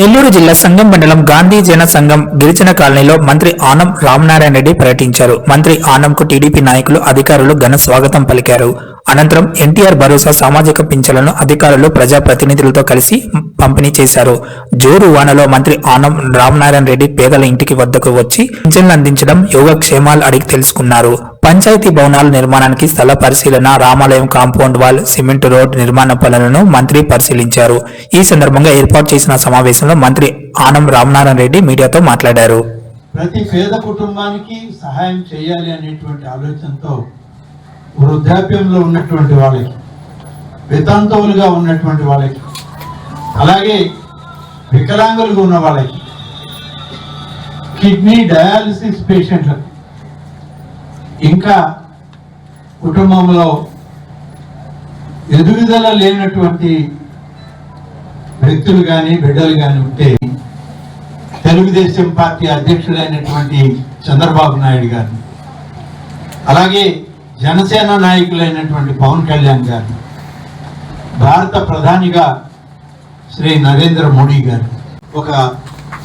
నెల్లూరు జిల్లా సంఘం మండలం గాంధీ జన సంఘం గిరిజన కాలనీలో మంత్రి ఆనం రామనారాయణ రెడ్డి పర్యటించారు. మంత్రి ఆనంకు టీడీపీ నాయకులు అధికారులు ఘన స్వాగతం పలికారు. అనంతరం ఎన్టీఆర్ భరోసా సామాజిక పింఛన్లను అధికారులు ప్రజాప్రతినిధులతో కలిసి పంపిణీ చేశారు. జోరు వానలో మంత్రి ఆనం రామనారాయణ రెడ్డి పేదల ఇంటికి వద్దకు వచ్చి పింఛన్లు అందించడం యోగక్షేమాలు అడిగి తెలుసుకున్నారు. పంచాయతీ భవనాల నిర్మాణానికి స్థల పరిశీలన రామాలయం కాంపౌండ్ వాల్ సిమెంట్ రోడ్ నిర్మాణ పనులను మంత్రి పరిశీలించారు. ఈ సందర్భంగా ఏర్పాటు చేసిన సమావేశంలో మంత్రి ఆనం రామనారాయణ రెడ్డి మీడియాతో మాట్లాడారు. ప్రతి పేద కుటుంబానికి సహాయం చేయాలి అనేటువంటి ఆలోచనతో వృద్ధాప్యంలో ఉన్నటువంటి వాళ్ళకి వితంతువులుగా ఉన్నటువంటి వాళ్ళకి అలాగే వికలాంగులుగా ఉన్న వాళ్ళకి కిడ్నీ డయాలసిస్ పేషెంట్లకు ఇంకా కుటుంబంలో ఎదుగుదల లేనటువంటి వ్యక్తులు కానీ బిడ్డలు కానీ ఉంటే తెలుగుదేశం పార్టీ అధ్యక్షుడైనటువంటి చంద్రబాబు నాయుడు గారు. అలాగే జనసేన నాయకులైనటువంటి పవన్ కళ్యాణ్ గారు భారత ప్రధానిగా శ్రీ నరేంద్ర మోడీ గారు. ఒక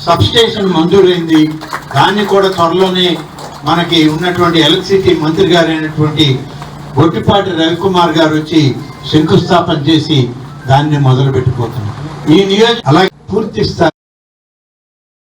సబ్స్టేషన్ మంజూరైంది. దాన్ని కూడా త్వరలోనే మనకి ఉన్నటువంటి ఎలక్ట్రిసిటీ మంత్రి గారు అయినటువంటి రవికుమార్ గారు వచ్చి శంకుస్థాపన చేసి దాన్ని మొదలు పెట్టుకోతున్నారు ఈ నియోజక అలాగే పూర్తి